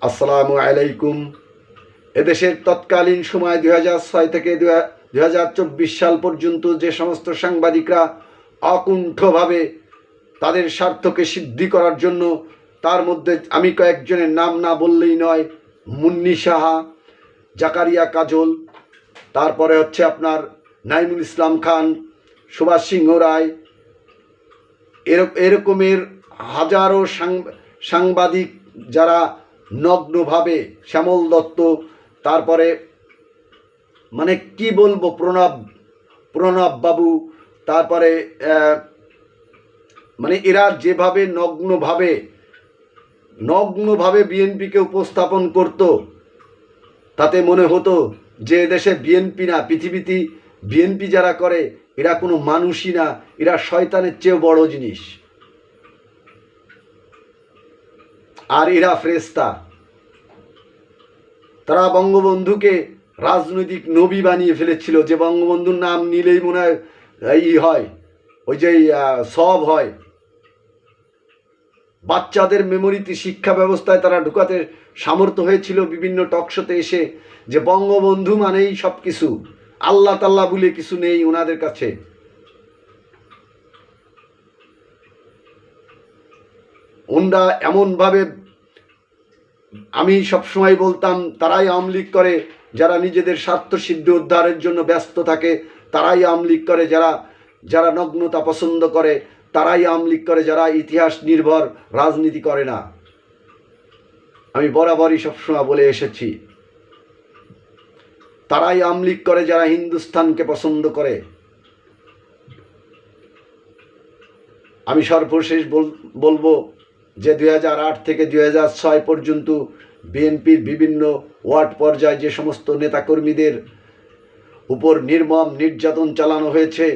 আসসালামু আলাইকুম। এদেশের তৎকালীন সময় দুই ছয় থেকে দুই হাজার চব্বিশ সাল পর্যন্ত যে সমস্ত সাংবাদিকরা অকুণ্ঠভাবে তাদের স্বার্থকে সিদ্ধি করার জন্য, তার মধ্যে আমি কয়েকজনের নাম না বললেই নয়, মুন্নি সাহা, জাকারিয়া কাজল, তারপরে হচ্ছে আপনার নাইমুল ইসলাম খান, সুভাষ সিংহ রায়, এরক- এরকমের হাজারো সাংবাদিক যারা নগ্নভাবে শ্যামল দত্ত, তারপরে মানে কি বলব, প্রণব প্রণব বাবু, তারপরে মানে এরা যেভাবে নগ্নভাবে নগ্নভাবে বিএনপিকে উপস্থাপন করত, তাতে মনে হতো যে দেশে বিএনপি না, পৃথিবীতে বিএনপি যারা করে, এরা কোনো মানুষই না, এরা শয়তানের চেয়েও বড় জিনিস। আর এরা ফ্রেস্তা। তারা বঙ্গবন্ধুকে রাজনৈতিক নবী বানিয়ে ফেলেছিল। যে বঙ্গবন্ধুর নাম নিলেই মনে হয় ই হয়, ওই যে সব হয়। বাচ্চাদের মেমোরিতে শিক্ষা ব্যবস্থায় তারা ঢুকাতে সামর্থ্য হয়েছিল বিভিন্ন টকশোতে এসে। যে বঙ্গবন্ধু মানেই সব কিছু আল্লাহ তাল্লাহ বলে কিছু নেই ওনাদের কাছে। ওনরা এমনভাবে আমি সবসময় বলতাম, তারাই আমলিক করে, যারা নিজেদের স্বার্থ সিদ্ধি উদ্ধারের জন্য ব্যস্ত থাকে, তারাই আমলিক করে, যারা যারা নগ্নতা পছন্দ করে, তারাই আমলিক করে, যারা ইতিহাস নির্ভর, রাজনীতি করে না। আমি বরাবরই সবসময় বলে এসেছি, তারাই আমলিক করে, যারা হিন্দুস্থানকে পছন্দ করে। আমি সর্বশেষ বল- বলব যে দু হাজার আট থেকে দুই পর্যন্ত বিএনপির বিভিন্ন ওয়ার্ড পর্যায়ে যে সমস্ত নেতাকর্মীদের উপর নির্মম নির্যাতন চালানো হয়েছে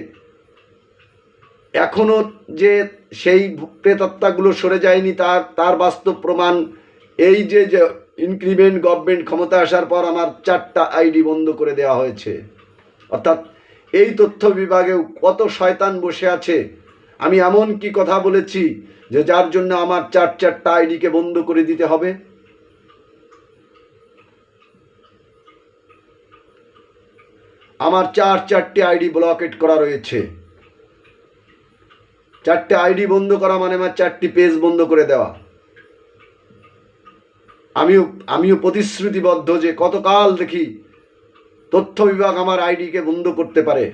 এখনও যে সেই প্রেতাত্মাগুলো সরে যায়নি তার তার বাস্তব প্রমাণ এই যে যে ইনক্রিমেন্ট গভর্নমেন্ট ক্ষমতা আসার পর আমার চারটা আইডি বন্ধ করে দেওয়া হয়েছে। অর্থাৎ এই তথ্য বিভাগেও কত শয়তান বসে আছে আমি এমন কি কথা বলেছি যে যার জন্য আমার চার চারটা আইডিকে বন্ধ করে দিতে হবে? আমার চার চারটে আইডি ব্লকেট করা রয়েছে। চারটে আইডি বন্ধ করা মানে আমার চারটি পেজ বন্ধ করে দেওয়া। আমিও আমিও প্রতিশ্রুতিবদ্ধ যে কতকাল দেখি তথ্য বিভাগ আমার আইডিকে বন্ধ করতে পারে।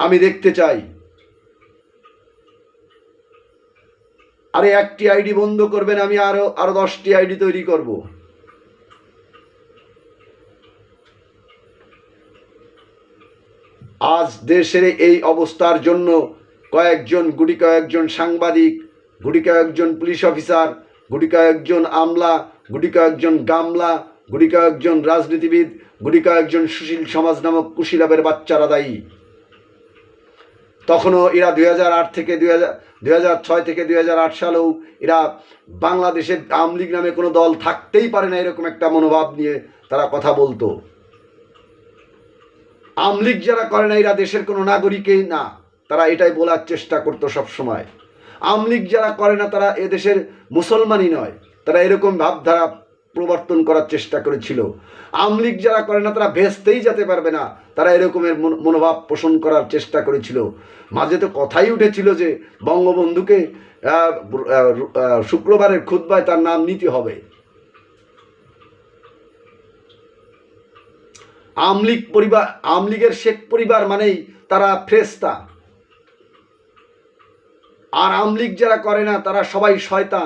আমি দেখতে চাই। আরে একটি আইডি বন্ধ করবেন, আমি আরও আরও দশটি আইডি তৈরি করব। আজ দেশের এই অবস্থার জন্য কয়েকজন, গুটি কয়েকজন সাংবাদিক, গুটি কয়েকজন পুলিশ অফিসার, গুটি কয়েকজন আমলা, গুটি কয়েকজন গামলা, গুটি কয়েকজন রাজনীতিবিদ, গুটি কয়েকজন সুশীল সমাজ নামক কুশীলাবের বাচ্চারা দায়ী। তখনও এরা দুই থেকে দুই হাজার থেকে দুই হাজার আট সালেও এরা বাংলাদেশের আওয়ামী লীগ নামে কোনো দল থাকতেই পারে না এরকম একটা মনোভাব নিয়ে তারা কথা বলতো। আওয়ামী লীগ যারা করে না এরা দেশের কোনো নাগরিকই না, তারা এটাই বলার চেষ্টা করতো সবসময়। আওয়ামী লীগ যারা করে না, তারা এদেশের মুসলমানই নয়। তারা এরকম ভাবধারা প্রবর্তন করার চেষ্টা করেছিল। আওয়ামী লীগ যারা করে না, তারা ভেস্তেই যেতে পারবে না। তারা এরকমের মন- মনোভাব পোষণ করার চেষ্টা করেছিল। মাঝে তো কথাই উঠেছিল যে, বঙ্গবন্ধুকে শুক্রবারের খুদ্বায় তার নাম নিতে হবে। আমলিগ পরিবার আমলিগের শেখ পরিবার মানেই তারা ফ্রেস্তা। আর আমলিগ যারা করে না, তারা সবাই শয়তান।